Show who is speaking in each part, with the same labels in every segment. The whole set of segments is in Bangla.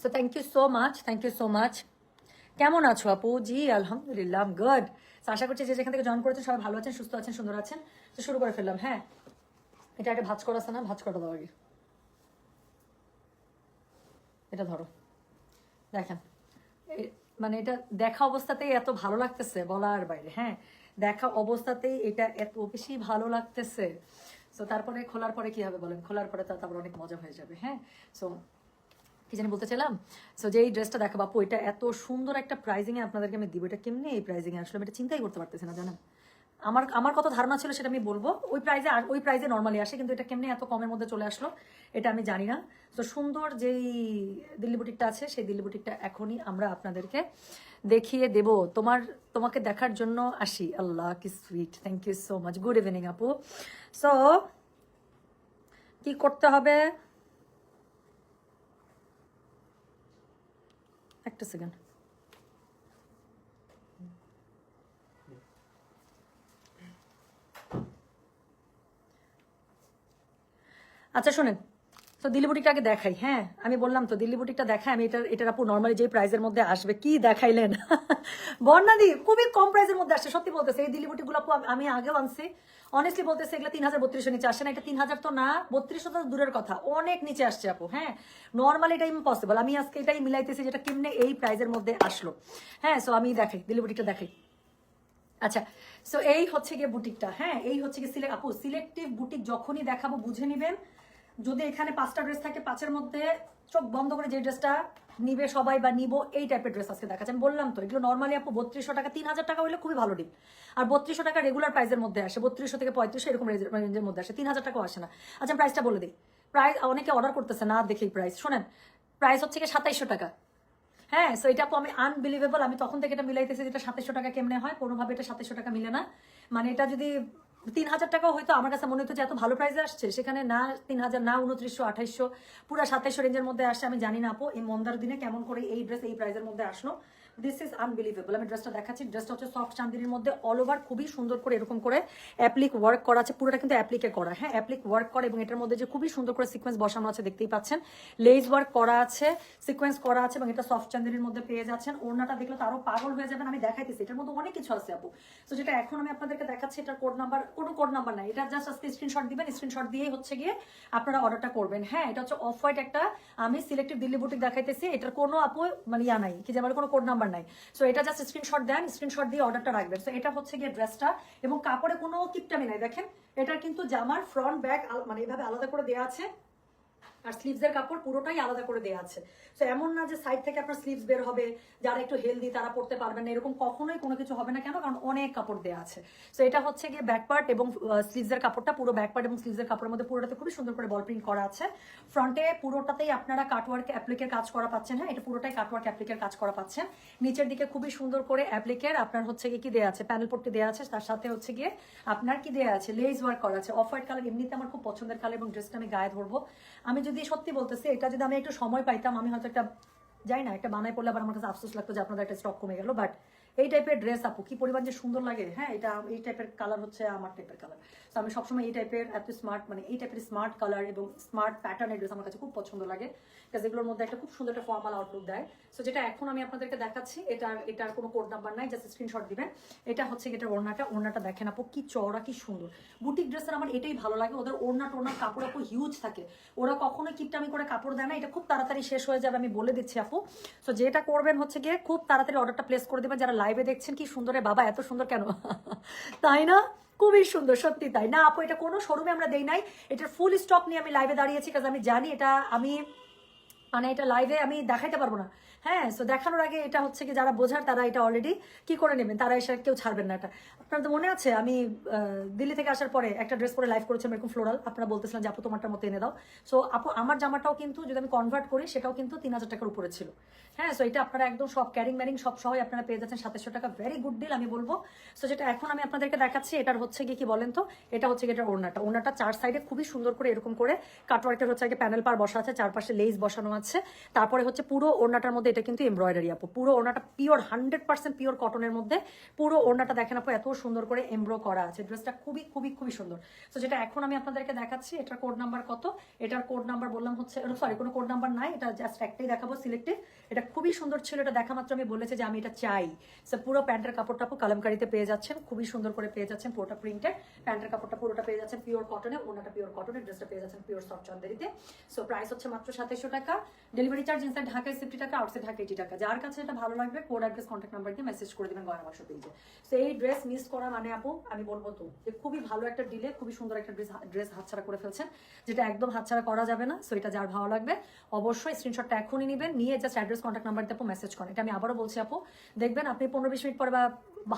Speaker 1: So thank you so much thank you so much কেমন আছো আপু? জি, আলহামদুলিল্লাহ গুড আশা করছি যে যেখান থেকে জয়েন করেছেন, সবাই ভালো আছেন, সুস্থ আছেন, সুন্দর আছেন। তো শুরু করে ফেললাম হ্যাঁ? এটা একটা ভাজ করা না? ভাজ করা দাও আগে। এটা ধরো। দেখেন মানে এটা দেখা অবস্থাতেই এত ভালো লাগতেছে, বলার বাইরে হ্যাঁ? দেখা অবস্থাতেই এটা এত বেশি ভালো লাগতেছে। সো তারপরে খোলার পরে কি হবে বলেন? খোলার পরে তারপর অনেক মজা হয়ে যাবে হ্যাঁ? সো কি জানি বলতে চাইলাম? সো যে এই ড্রেসটা দেখা বাপু এটা এত সুন্দর একটা প্রাইজিং এ আপনাদেরকে আমি দিব। এটা কেমনি এই প্রাইজিং এ আসলে? আমি এটা চিন্তাই করতে পারতেছি না, জানেন? আমার আমার কত ধারণা ছিল সেটা আমি বলব। ওই প্রাইজে ওই প্রাইজে নর্মালি আসে, কিন্তু এটা কেমনি এত কমের মধ্যে চলে আসলো, এটা আমি জানি না। তো সুন্দর যেই দিল্লি বুটিকটা আছে, সেই দিল্লি বুটিকটা এখনই আমরা আপনাদেরকে দেখিয়ে দেব। তোমার, তোমাকে দেখার জন্য আসি। আল্লাহ, কি sweet thank you so much good evening আপু। সো কি করতে হবে? একটা সেকেন্ড আচ্ছা শোনেন তো দিল্লি বুটিকটা আগে দেখাই হ্যাঁ? আমি বললাম, তো দিল্লি বুটিকটা দেখাই, আমি এটার এটার আপু নর্মালি যে প্রাইজের মধ্যে আসবে, কি দেখাইলেন? বর্ণাদি খুবই কম প্রাইজের মধ্যে আসছে, সত্যি বলতেছে, এই দিল্লি বুটিকগুলো আপু আমি- আগেও আনছি। অনেস্টলি বলতেছে, এগুলো তিন হাজার বত্রিশের নিচে আসে না, এটা তিন হাজার তো না, বত্রিশশো তো দূরের কথা, অনেক নিচে আসছে আপু হ্যাঁ? নর্মালি এটা ইম্পসিবল আমি আজকে এটাই মিলাইতেছি, যেটা কেমনে এই প্রাইজের মধ্যে আসলো হ্যাঁ? সো আমি দেখাই, দিল্লি বুটিকটা দেখাই। আচ্ছা সো এই হচ্ছে গিয়ে বুটিকটা হ্যাঁ? এই হচ্ছে গিয়ে সিলেক্ট আপু সিলেক্টিভ বুটিক যখনই দেখাবো, বুঝে নিবেন। যদি এখানে পাঁচটা ড্রেস থাকে, পাঁচের মধ্যে চোখ বন্ধ করে যে ড্রেসটা নিবে সবাই বা নিবো, এই টাইপের ড্রেস আজকে দেখাচ্ছে। আমি বললাম তো, এগুলো নর্মালি আপু বত্রিশশো টাকা, তিন হাজার টাকা হলে খুবই ভালো ডিল আর বত্রিশশো টাকা রেগুলার প্রাইসের মধ্যে আসে, বত্রিশশো থেকে পঁয়ত্রিশশো এরকম রেঞ্জের মধ্যে আসে, তিন হাজার টাকাও আসে না। আচ্ছা প্রাইসটা বলে দিই। প্রাইস অনেকে অর্ডার করতেছে না দেখেই প্রাইস শোনেন প্রাইস হচ্ছে কি সাতাইশশো টাকা। হ্যাঁ সো এটা আমি আনবিলিভেবল আমি তখন থেকে এটা মিলাইতেছি যেটা সাতাইশশো টাকা কেমনে হয়? কোনোভাবে এটা সাতাইশশো টাকা মিলে না। মানে এটা যদি তিন হাজার টাকাও হয়তো আমার কাছে মনে হতো যে এত ভালো প্রাইসে আসছে। সেখানে না তিন হাজার না উনত্রিশশো, আঠাইশশো, পুরো সাতাইশশো রেঞ্জের মধ্যে আসছে। আমি জানি না আপু, এই মন্দার দিনে কেমন করে এই ড্রেস এই প্রাইসের মধ্যে আসলো। দিস ইজ আনবিলিভেবল আমি ড্রেসটা দেখাচ্ছি। ড্রেসটা হচ্ছে সফট চান্দিনীর মধ্যে অল ওভার খুবই সুন্দর করে এরকম করে অ্যাপ্লিক ওয়ার্ক করা আছে। পুরোটা কিন্তু অ্যাপ্লিকে করা। হ্যাঁ অ্যাপ্লিক ওয়ার্ক করা এবং এটার মধ্যে যে খুবই সুন্দর করে সিকোয়েন্স বসানো আছে, দেখতেই পাচ্ছেন। লেজ ওয়ার্ক করা আছে সিকোয়েন্স করা আছে এবং এটা সফট চান্দিনীর মধ্যে পেয়ে যাচ্ছেন। ওড়নাটা দেখলে তো আরও পাগল হয়ে যাবেন। আমি দেখাইতেছি। এটার মধ্যে অনেক কিছু আছে আপু। তো যেটা এখন আমি আপনাদেরকে দেখাচ্ছি, এটার কোড নাম্বার কোনো কোড নাম্বার নাই। এটা জাস্ট আজকে স্ক্রিনশট দিবেন স্ক্রিনশট দিয়েই হচ্ছে গিয়ে আপনারা অর্ডারটা করবেন। হ্যাঁ এটা হচ্ছে অফ হোয়াইট একটা, আমি সিলেক্টিভ দিল্লি বুটিক দেখাইতেছি, এটার কোনো আপু মানে ইয়া নাই, কি যে আমার কোনো কোড নাম্বার নাই। সো এটা জাস্ট স্ক্রিনশট দেন স্ক্রিনশট দিয়ে অর্ডারটা রাখবেন। সো এটা হচ্ছে গিয়ে ড্রেসটা এবং কাপড়ে কোনো কিপটামি নাই। দেখেন, এটার কিন্তু জামার ফ্রন্ট ব্যাক মানে এভাবে আলাদা করে দেওয়া আছে। আর স্লিভসের কাপড় পুরোটাই আলাদা করে দেওয়া আছে। তো এমন না যে সাইড থেকে আপনার স্লিভস বের হবে, যারা একটু হেলদি তারা পড়তে পারবেন না। এরকম কখনোই কোনো কিছু হবে না কেন? কারণ অনেক কাপড় দেওয়া আছে। তো এটা হচ্ছে গিয়ে ব্যাক পার্ট এবং স্লিভসের কাপড়টা পুরো ব্যাক পার্ট এবং স্লিভসের কাপড়ের মধ্যে পুরোটাতে খুবই সুন্দর করে বল প্রিন্ট করা আছে। ফ্রন্টে পুরোটাতেই আপনারা কাটওয়ার্ক অ্যাপ্লিকের কাজ করা পাচ্ছেন। হ্যাঁ এটা পুরোটাই কাটওয়ার্ক অ্যাপ্লিকের কাজ করা পাচ্ছেন। নিচের দিকে খুবই সুন্দর করে অ্যাপ্লিকের আপনার হচ্ছে গিয়ে কি দেওয়া আছে? প্যানেল পট্টি দেওয়া আছে। তার সাথে হচ্ছে গিয়ে আপনার কি দেওয়া আছে? লেজ ওয়ার্ক করা আছে। অফ হোয়াইট কালার এমনিতে আমার খুব পছন্দের কালার এবং ড্রেসটা আমি গায়ে ধরবো। আমি যদি সত্যি বলতেছে, এটা যদি আমি একটু সময় পাইতাম, আমি হয়তো একটা যাই না, একটা বানায় পড়লে আবার আমার কাছে আফসোস লাগতো যে আপনাদের একটা স্টক কমে গেল বাট এই টাইপের ড্রেস আপু, কি পরিমাণ যে সুন্দর লাগে? হ্যাঁ এটা এই টাইপের কালার হচ্ছে আমার টাইপের কালার তো আমি সবসময় এই টাইপের এত স্মার্ট মানে এই টাইপের স্মার্ট কালার এবং স্মার্ট প্যাটার্নের ড্রেস আমার কাছে খুব পছন্দ লাগে। কাজ এগুলোর মধ্যে একটা খুব সুন্দর একটা ফর্মাল আউটলুক দেয়। সো যেটা এখন আমি আপনাদেরকে দেখাচ্ছি, এটা, এটার কোনো কোড নাম্বার নাই জাস্ট স্ক্রিনশট দিবেন। এটা হচ্ছে এটার ওড়নাটা ওড়নাটা দেখেন আপু, কি চওড়া, কি সুন্দর। বুটিক ড্রেসের আমার এটাই ভালো লাগে, ওদের ওড়না টোড়নার কাপড় আপু হিউজ থাকে। ওরা কখনোই কিপটামি করে কাপড় দেয় না, এটা খুব তাড়াতাড়ি শেষ হয়ে যাবে, আমি বলে দিচ্ছি আপু। সো যেটা করবেন হচ্ছে গিয়ে খুব তাড়াতাড়ি অর্ডারটা প্লেস করে দেবেন, যারা দেখছেন কি সুন্দর বাবা এত সুন্দর কেন? তাই না? খুবই সুন্দর, সত্যি তাই। না, আপু, এটা কোনো শোরুমে আমরা দেই নাই। এটার ফুল স্টক নিয়ে আমি লাইভে দাঁড়িয়েছি কাজ আমি জানি এটা, আমি মানে এটা লাইভে আমি দেখাইতে পারব না। হ্যাঁ সো দেখানোর আগে এটা হচ্ছে কি যারা বোঝার তারা এটা অলরেডি কি করে নেবেন? তারা এসে কেউ ছাড়বেন না এটা। আপনার তো মনে আছে, আমি দিল্লি থেকে আসার পরে একটা ড্রেস পরে লাইভ করেছিলাম এরকম ফ্লোরাল আপনারা বলতেছিলাম যে, আপু, তোমারটার মতো এনে দাও। সো আপু, আমার জামাটাও কিন্তু যদি আমি কনভার্ট করি, সেটাও কিন্তু তিন হাজার টাকার উপরে ছিল। হ্যাঁ সো এটা আপনারা একদম সব ক্যারিং ম্যারিং সব সহই আপনারা পেয়ে যাচ্ছেন সাতাশশো টাকা। ভেরি গুড ডিল আমি বলব। সো যেটা এখন আমি আপনাদেরকে দেখাচ্ছি, এটার হচ্ছে গিয়ে কি বলেন তো? এটা হচ্ছে গিয়ে এটার ওড়নাটা। ওড়নাটা চার সাইডে খুবই সুন্দর করে এরকম করে কাটওয়ার্কের হচ্ছে আগে প্যানেল পার বসা আছে, চারপাশে লেস বসানো আছে। তারপরে হচ্ছে পুরো ওড়নাটার মধ্যে এটা কিন্তু এমব্রয়ডারি আপু। পুরো ওনাটা পিওর হান্ড্রেড পার্সেন্ট পিওর কটনের মধ্যে পুরো ওনাটা দেখেন আপু, এত সুন্দর করে এমব্রো করা আছে। ড্রেসটা খুবই খুবই খুবই সুন্দর। তো যেটা এখন আমি আপনাদেরকে দেখাচ্ছি, এটার কোড নাম্বার কত? এটার কোড নাম্বার বললাম হচ্ছে সরি কোনো কোড নাম্বার নাই, এটা জাস্ট একটাই দেখাবো সিলেক্টেড এটা খুবই সুন্দর ছিল, এটা দেখা মাত্র আমি বলেছি যে আমি এটা চাই। সো পুরো প্যান্টের কাপড়টা আপু কালামকারিতে পেয়ে যাচ্ছেন, খুবই সুন্দর করে পেয়ে যাচ্ছেন পুরোটা প্রিন্টের প্যান্টের কাপড়টা পুরোটা পেয়ে যাচ্ছেন পিওর কটনে ওনাটা পিওর কটনের ড্রেসটা পেয়ে যাচ্ছেন পিওর সফট চন্দেরিতে। সো প্রাইস হচ্ছে মাত্র সাতাইশশো টাকা। ডেলিভারি চার্জ ইনসাইড ঢাকায় সিফটি টাকা আউটসাইড ঢাকা এইটি টাকা। যার কাছে এটা ভালো লাগবে কোড অ্যাড্রেস কন্ট্যাক্ট নাম্বার দিয়ে মেসেজ করে দেবেন গয়না বাক্স পেজে সো এই ড্রেস মিস করা মানে আপু, আমি বলব তো, যে খুবই ভালো একটা ডিলে খুবই সুন্দর একটা ড্রেস ড্রেস হাতছাড়া করে ফেলছেন, যেটা একদম হাতছাড়া করা যাবে না। সো এটা যার ভালো লাগবে, অবশ্যই স্ক্রিনশটটা এখনই নেবেন, নিয়ে জাস্ট অ্যাড্রেস কন্ট্যাক্ট নাম্বার দিয়ে আপু মেসেজ করেন। এটা আমি আবারও বলছি আপু, দেখবেন আপনি পনেরো বিশ মিনিট পরে বা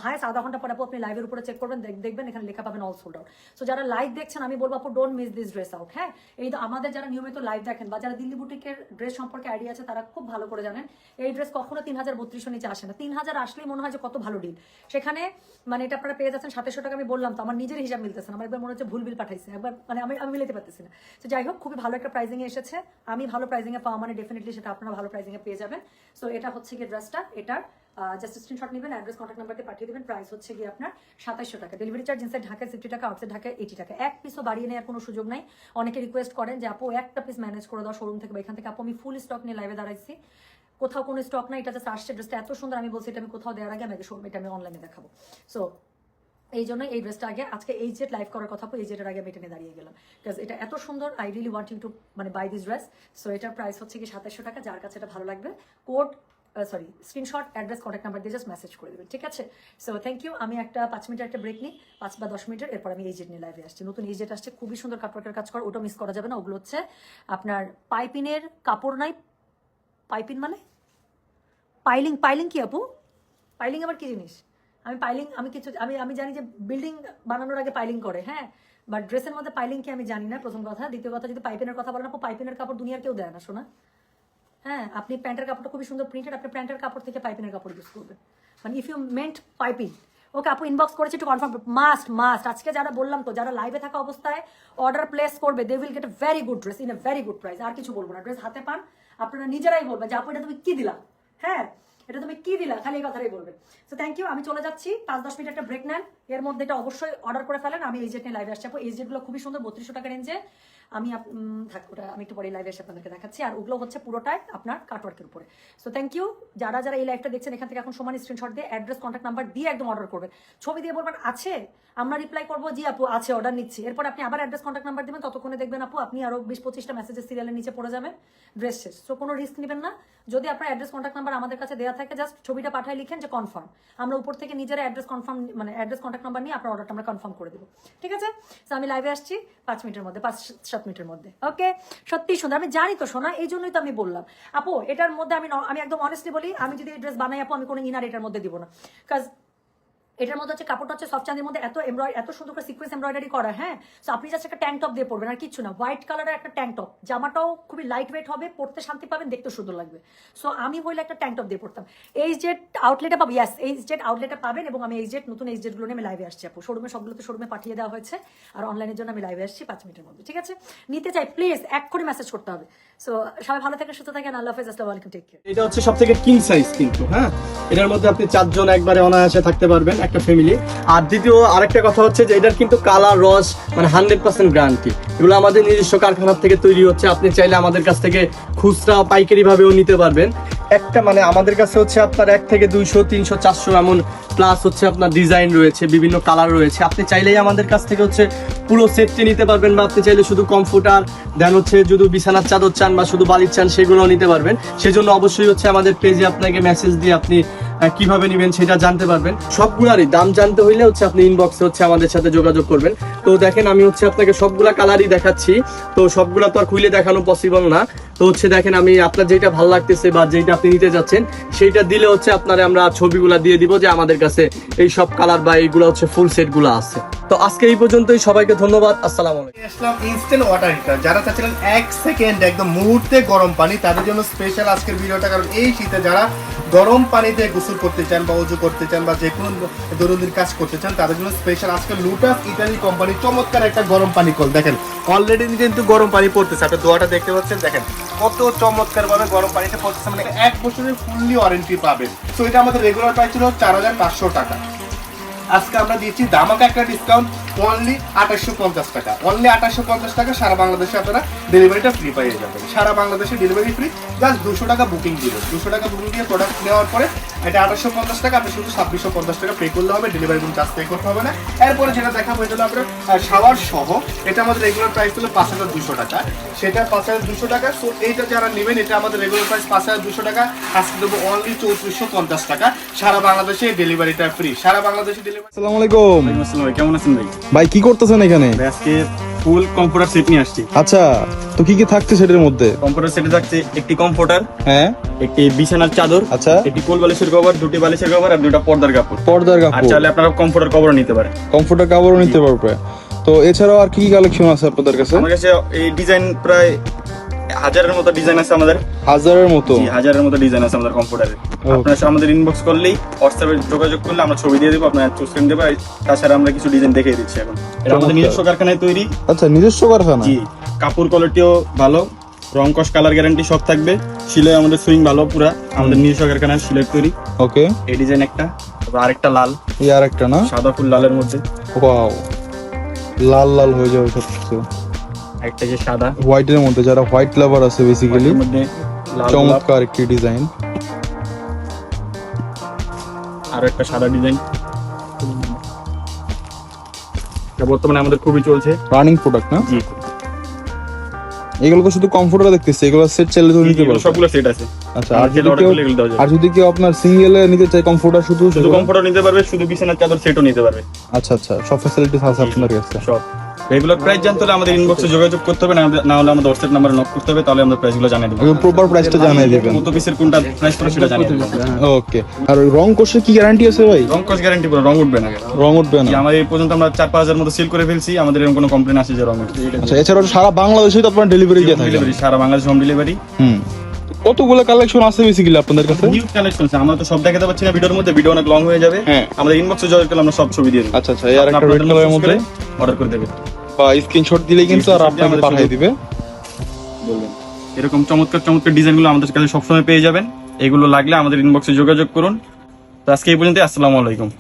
Speaker 1: হায়েস্ট আধা ঘণ্টা পরে আপু আপনি লাইভের উপরে চেক করবেন দেখবেন, এখানে লেখা পাবেন অল সোল্ড আউট সো যারা লাইভ দেখছেন, আমি বলব আপু don't miss this dress out হ্যাঁ? এই তো আমাদের যারা নিয়মিত লাইভ দেখেন বা যারা দিল্লি বুটিকের ড্রেস সম্পর্কে আইডিয়া আছে, তারা খুব ভালো করে জানেন, এই ড্রেস কখনো তিন হাজার বত্রিশশো নিচে আসে না। তিন হাজার আসলেই মনে হয় যে কত ভালো ডিল সেখানে মানে এটা আপনারা পেয়ে যাচ্ছেন সাতাশশো টাকা, আমি বললাম তো, আমার নিজের হিসাব মিলতেছে না, আমার একবার মনে হচ্ছে ভুল বিল পাঠাইছে, একবার মানে আমি আমি মিলাতে পারতেছি না। তো যাই হোক, খুবই ভালো একটা প্রাইজিং এসেছে। আমি ভালো প্রাইজিং এ পাওয়া মানে ডেফিনেটলি সেটা আপনারা ভালো প্রাইজিং এ পেয়ে যাবেন। সো এটা হচ্ছে গিয়ে ড্রেসটা এটার জাস্ট স্ক্রিনশট নেবেন অ্যাড্রেস কন্ট্যাক্ট নাম্বার দিয়ে পাঠিয়ে দেবেন প্রাইস হচ্ছে গিয়ে আপনার সাতাইশশো টাকা। ডেলিভারি চার্জ ইনসাইড ঢাকায় সিফটি টাকা আউটসাইড ঢাকায় এইটি টাকা। এক পিসও বাড়িয়ে নেওয়ার কোনো সুযোগ নাই। অনেকে রিকোয়েস্ট করেন যে, আপু, একটা পিস ম্যানেজ করে দাও শোরুম থেকে বা এখান থেকে। আপু, আমি ফুল স্টক নিয়ে লাইভে দাঁড়াইছি। কোথাও কোনো স্টক নাই, এটা জাস্ট আসছে ড্রেসটা এত সুন্দর, আমি বলছি, এটা আমি কোথাও দেওয়ার আগে আমি আগে শোরুম এটা আমি অনলাইনে দেখাবো। সো এই জন্য এই ড্রেসটা আগে, আজকে এই জেট লাইভ করার কথা এই জেটের আগে আমি এটা নিয়ে দাঁড়িয়ে গেলাম। বিকজ এটা এত সুন্দর আই রিলি ওয়ান্টিং টু মানে বাই দিস ড্রেস সো এটার প্রাইস হচ্ছে কি সাতাশশো টাকা, যার কাছে এটা ভালো লাগবে। Code sorry screenshot address contact number দিয়ে জাস্ট মেসেজ করে দেবেন, ঠিক আছে? সো থ্যাংক ইউ আমি একটা পাঁচ মিনিটের একটা ব্রেক নিই, পাঁচ বা দশ মিনিটের, এরপর আমি এই জেট নিয়ে লাইভে আসছি। নতুন এই জেট আসছে, খুবই সুন্দর কাপড়ের কাজ করা ওটা মিস করা যাবে না, ওগুলো হচ্ছে আপনার পাইপিনের কাপড় নাই, পাইপিন মানে? পাইলিং পাইলিং কি আপু? পাইলিং আবার কি জিনিস? আমি পাইলিং, আমি কিছু, আমি আমি জানি যে বিল্ডিং বানানোর আগে পাইলিং করে হ্যাঁ? বাট ড্রেসের মধ্যে পাইলিং কি আমি জানি না, প্রথম কথা। দ্বিতীয় কথা, যদি পাইপিনের কথা বলেন আপু, পাইপিনের কাপড় দুনিয়ার কেউ দেয় না, শোনা। হ্যাঁ আপনি প্যান্টের কাপড়টা খুবই সুন্দর প্রিন্টেড আপনি প্যান্টের কাপড় থেকে পাইপিনের কাপড় ইউজ করবেন। মানে if you meant piping okay আপু ইনবক্স করেছে একটু কনফার্ম মাস্ট মাস্ট আজকে যারা বললাম তো, যারা লাইভে থাকা অবস্থায় অর্ডার প্লেস করবে they will get a very good dress in a very good price আর কিছু বলব না ড্রেস হাতে পান, আপনারা নিজেরাই বলবেন যে, আপু, এটা তুমি কি দিলাম হ্যাঁ এটা তুমি কি দিলা? খালি এই কথাটাই বলবে। সো থ্যাংক ইউ আমি চলে যাচ্ছি। পাঁচ, দশ মিনিট একটা ব্রেক নেন। এর মধ্যে এটা অবশ্যই অর্ডার করে ফেলেন। আমি এই জেট নিয়ে লাইভে আসছি। আপু, এই জেটগুলো খুবই সুন্দর, বত্রিশশো টাকা রেঞ্জে আমি থাক, ওটা আমি একটু পরে লাইভে এসে আপনাদেরকে দেখাচ্ছি। আর ওগুলো হচ্ছে পুরোটাই আপনার কাটওয়ার্কের উপরে। সো থ্যাংক ইউ যারা যারা এই লাইভটা দেখছেন, এখান থেকে এখন সমান স্ক্রিনশট দিয়ে অ্যাড্রেস কন্ট্যাক্ট নাম্বার দিয়ে একদম অর্ডার করবেন। ছবি দিয়ে বলবেন, আছে? আমরা রিপ্লাই করব, জি আপু, আছে অর্ডার নিচ্ছি। এরপর আপনি আবার অ্যাড্রেস কন্ট্যাক্ট নাম্বার দিবেন, ততক্ষণে দেখবেন আপু, আপনি আরও বিশ পঁচিশটা মেসেজের সিরিয়ালের নিচে পড়ে যাবেন ড্রেস শেষ। সো কোনো রিস্ক নেবেন না। যদি আপনার অ্যাড্রেস কন্ট্যাক্ট নাম্বার আমাদের কাছে দেওয়া থাকে জাস্ট ছবিটা পাঠায় লিখেন যে কনফার্ম আমরা উপর থেকে নিজেরা অ্যাড্রেস কনফার্ম মানে অ্যাড্রেস কন্ট্যাক্ট নাম্বার নিয়ে আপনার অর্ডারটা আমরা কনফার্ম করে দেবো। ঠিক আছে? তো আমি লাইভে আসছি পাঁচ মিনিটের মধ্যে, পাঁচ, সাত মিনিটের মধ্যে। ওকে সত্যি সুন্দর। আমি জানি তো শোনা এই জন্যই তো আমি বললাম। আপু, এটার মধ্যে আমি আমি একদম অনেস্টলি বলি, আমি যদি এই ড্রেস বানাই আপু, আমি কোনো ইনার এটার মধ্যে দিব না। কাজ এটার মধ্যে হচ্ছে কাপড়টা হচ্ছে সফট চাঁদের মধ্যে এত এমব্রয় এত সুন্দর করে সিকোয়েন্স এমব্রয়ডারি করা হ্যাঁ? সো আপনি জাস্ট একটা ট্যাঙ্ক টপ দিয়ে পড়বেন আর কিছু না। হোয়াইট কালারের একটা ট্যাঙ্ক টপ জামাটাও খুবই লাইট ওয়েট হবে পড়তে শান্তি পাবেন দেখতে সুন্দর লাগবে। সো আমি হইলে একটা ট্যাঙ্ক টপ দিয়ে পড়তাম এই জেট আউটলেটে পাবো ইয়াস এই জেট আউটলেটে পাবেন এবং আমি এই জেট নতুন এই জেটগুলো নিয়ে আমি লাইভে আসছি আপু। শোরুমে সবগুলোতে শোরুমে পাঠিয়ে দেওয়া হয়েছে, আর অনলাইনের জন্য আমি লাইভে আসছি পাঁচ মিনিটের মধ্যে, ঠিক আছে? নিতে চাই প্লিজ এক্ষুনি মেসেজ করতে হবে। সো সবাই ভালো থাকেন, সুস্থ থাকেন, আল্লাহ হাফেজ, আসসালামু আলাইকুম টেক কেয়ার
Speaker 2: এটা হচ্ছে সবথেকে কিং সাইজ কিন্তু হ্যাঁ? এটার মধ্যে আপনি চারজন একবারে অনায়াসে থাকতে পারবেন, একটা ফ্যামিলি আর দ্বিতীয়, আরেকটা কথা হচ্ছে যে এটার কিন্তু কালার, রস মানে হান্ড্রেড পার্সেন্ট গ্যারান্টি এগুলো আমাদের নিজস্ব কারখানার থেকে তৈরি হচ্ছে, আপনি চাইলে আমাদের কাছ থেকে খুচরা, পাইকারি ভাবেও নিতে পারবেন। একটা মানে আমাদের কাছে হচ্ছে আপনার এক থেকে দুইশো, তিনশো, চারশো এমন প্লাস হচ্ছে আপনার ডিজাইন রয়েছে, বিভিন্ন কালার রয়েছে। আপনি চাইলেই আমাদের কাছ থেকে হচ্ছে পুরো সেটটি নিতে পারবেন বা আপনি চাইলে শুধু কমফোর্টার দেন হচ্ছে যদি বিছানার চাদর চান বা শুধু বালির চান সেগুলো নিতে পারবেন। সেজন্য অবশ্যই হচ্ছে আমাদের পেজে আপনাকে মেসেজ দিয়ে আপনি কীভাবে নেবেন সেটা জানতে পারবেন। সবগুলারই দাম জানতে হইলে হচ্ছে আপনি ইনবক্সে হচ্ছে আমাদের সাথে যোগাযোগ করবেন। তো দেখেন, আমি হচ্ছে আপনাকে সবগুলা কালারই দেখাচ্ছি। তো সবগুলা তো আর খুলে দেখানো পসিবল না। তো হচ্ছে দেখেন, আমি আপনার যেটা ভালো লাগতেছে বা যেটা আপনি নিতে যাচ্ছেন সেইটা দিলে হচ্ছে আপনারে আমরা ছবিগুলা দিয়ে দিব যে আমাদের কাছে এই সব কালার বা এইগুলা হচ্ছে ফুল সেটগুলো আছে। তো আজকে এই পর্যন্তই, সবাইকে ধন্যবাদ, আসসালামু
Speaker 3: আসলাম ইনস্ট্যান্ট ওয়াটার হিটার যারা চাচ্ছিলেন এক সেকেন্ড একদম মুহূর্তে গরম পানি, তাদের জন্য স্পেশাল আজকের ভিডিওটা, কারণ এই শীতে যারা গরম পানিতে গোসল করতে চান বা উজু করতে চান বা যে কোনো দৈনন্দিন কাজ করতে চান, তাদের জন্য স্পেশাল আজকে লুটাস ইটালি কোম্পানি পানি চমৎকার একটা গরম পানি কল। দেখেন অলরেডি কিন্তু গরম পানি পড়তেছে। আপনি দোয়াটা দেখতে পাচ্ছেন, দেখেন কত চমৎকার ভাবে গরম পানিটা পড়তেছে। মানে এক বছরের ফুললি ওয়ারেন্টি পাবেন। তো এটা আমাদের রেগুলার প্রাইস ছিল চার হাজার পাঁচশো টাকা। আজকে আমরা দিচ্ছি দামাকা একটা ডিসকাউন্ট অনলি আঠাশশো পঞ্চাশ টাকা। অনলি আঠাশশো পঞ্চাশ টাকা সারা বাংলাদেশে আপনারা ডেলিভারিটা ফ্রি পেয়ে যাবেন। সারা বাংলাদেশে ডেলিভারি ফ্রি জাস্ট দুশো টাকা বুকিং দিবেন। দুশো টাকা বুকিং দিয়ে প্রোডাক্ট নেওয়ার পরে এটা আঠাশশো পঞ্চাশ টাকা আপনি শুধু ছাব্বিশশো পঞ্চাশ টাকা পে করলে হবে ডেলিভারি কোনো চার্জ পে করতে হবে না। এরপরে যেটা দেখা হয়ে গেল আপনার শাওয়ার সহ। এটা আমাদের রেগুলার প্রাইস হলো পাঁচ হাজার দুশো টাকা। সেটা পাঁচ হাজার দুশো টাকা। সো এইটা যারা নেবেন এটা আমাদের রেগুলার প্রাইস পাঁচ হাজার দুশো টাকা। আজকে দেবো অনলি চৌত্রিশশো পঞ্চাশ টাকা। সারা বাংলাদেশে ডেলিভারিটা ফ্রি সারা বাংলাদেশে ডেলিভারি
Speaker 4: আসসালামু আলাইকুম।
Speaker 5: আসসালাম ভাই কেমন আছেন ভাই?
Speaker 4: ভাই কি করতেছেন এখানে?
Speaker 5: আজকে ফুল কম্পিউটার সেট নিয়ে আসছি।
Speaker 4: আচ্ছা তো কি কি থাকছে সেটার মধ্যে?
Speaker 5: কম্পিউটার সেটে থাকছে একটি কম্পিউটার
Speaker 4: হ্যাঁ।
Speaker 5: একটি বিছানার চাদর
Speaker 4: আচ্ছা।
Speaker 5: একটি কোল বালিশের কভার দুটি বালিশের কভার আর দুটা পর্দার কাপড়।
Speaker 4: পর্দার কাপড়।
Speaker 5: চাইলে আপনারা কম্পিউটার কভারও নিতে পারেন।
Speaker 4: কম্পিউটার কভারও নিতে পারবে। তো এছাড়াও আর কি কি কালেকশন আছে আপনাদের কাছে?
Speaker 5: আমার কাছে এই ডিজাইন প্রায় হাজারের মতো ডিজাইন আছে আমাদের।
Speaker 4: হাজারের মতো?
Speaker 5: হাজারের মতো ডিজাইন আছে আমাদের কম্পিউটারে আপনারা আমাদের ইনবক্স করলেই হোয়াটসঅ্যাপে যোগাযোগ করলে আমরা ছবি দিয়ে দেবো আপনারা চুজ করে দেবো তাছাড়া আমরা কিছু ডিজাইন দেখিয়ে দিচ্ছি এখন। এটা আমাদের নিজস্ব কারখানায় তৈরি।
Speaker 4: আচ্ছা নিজস্ব কারখানা
Speaker 5: জি কাপড় কোয়ালিটিও ভালো রং কস কালার গ্যারান্টি সব থাকবে। সিলাই আমাদের সুইং ভালো পুরা আমাদের নিজস্ব কারখানার সিলাই তৈরি।
Speaker 4: ওকে।
Speaker 5: এই ডিজাইন একটা আরেকটা লাল।
Speaker 4: এই আর একটা না?
Speaker 5: সাদা ফুল লালের মধ্যে।
Speaker 4: ওয়াও। লাল লাল হয়ে যাবে সব কিছু
Speaker 5: একটা যে সাদা।
Speaker 4: হোয়াইটের মধ্যে যারা হোয়াইট লাভার আছে বেসিক্যালি চমৎকার একটি ডিজাইন
Speaker 5: আর একটা সাদা ডিজাইন বর্তমানে আমাদের খুবই চলছে।
Speaker 4: রানিং প্রোডাক্ট না?
Speaker 5: জি।
Speaker 4: এগুলো তো শুধু কমফোর্টার দেখতেছি এগুলো সেট চাইলে তো নিতে পারবে
Speaker 5: সবগুলো সেট আছে।
Speaker 4: আচ্ছা
Speaker 5: আর
Speaker 4: যদি কেউ আর যদি কেউ আপনার সিঙ্গেলে নিতে চায় কমফোর্টার শুধু
Speaker 5: শুধু কমফোর্টও নিতে পারবে শুধু বিছানার চাদর সেটও নিতে পারবে।
Speaker 4: আচ্ছা আচ্ছা সব ফ্যাসিলিটিস আছে আপনার কাছে।
Speaker 5: সব। রেগুলার প্রাইস জানতে হলে আমাদের ইনবক্সে যোগাযোগ করতে হবে না হলে আমাদের হোয়াটসঅ্যাপ নাম্বারে নক করতে হবে তাহলে আমরা প্রাইসগুলো জানিয়ে দেবো।
Speaker 4: একদম প্রপার প্রাইসটা জানিয়ে দিবেন।
Speaker 5: কত পিসের কোনটা প্রাইস পড়ে সেটা জানিয়ে দেবো।
Speaker 4: ওকে আর রং কোর্সের কি গ্যারান্টি আছে ভাই?
Speaker 5: রং কস গ্যারান্টি পুরো রং উঠবে না।
Speaker 4: রং উঠবে না।
Speaker 5: আমার এই পর্যন্ত আমরা চার পাঁচ হাজার মতো সেল করে ফেলছি আমাদের এরকম কোনো কমপ্লেন আসে যে রং উঠবে
Speaker 4: আচ্ছা এছাড়াও সারা বাংলাদেশে তো আপনার ডেলিভারি দিয়ে থাকেন।
Speaker 5: ডেলিভারি সারা বাংলাদেশ হোম ডেলিভারি
Speaker 4: হুম। কতগুলো কালেকশন আছে বেসিক্যালি আপনাদের কাছে?
Speaker 5: নিউ কালেকশন আছে আমরা তো সব দেখাতে পাচ্ছি না ভিডিওর মধ্যে ভিডিও অনেক লং হয়ে যাবে।
Speaker 4: হ্যাঁ।
Speaker 5: আমাদের ইনবক্সে যোগাযোগ করলে আমরা সব ছবি দিয়ে দেবো।
Speaker 4: আচ্ছা আচ্ছা এই আর একটা রেড কালারের মধ্যে?
Speaker 5: অর্ডার করে দেবে
Speaker 4: বা স্ক্রিনশট দিলেই কিন্তু আর আপনাকে
Speaker 5: আমাদের
Speaker 4: পাঠিয়ে দিবে।
Speaker 5: বলবেন। এরকম চমৎকার চমৎকার ডিজাইনগুলো আমাদের কাছে সবসময় পেয়ে যাবেন। এগুলো লাগলে আমাদের ইনবক্সে যোগাযোগ করুন। তো আজকে এই পর্যন্ত আসসালামু আলাইকুম।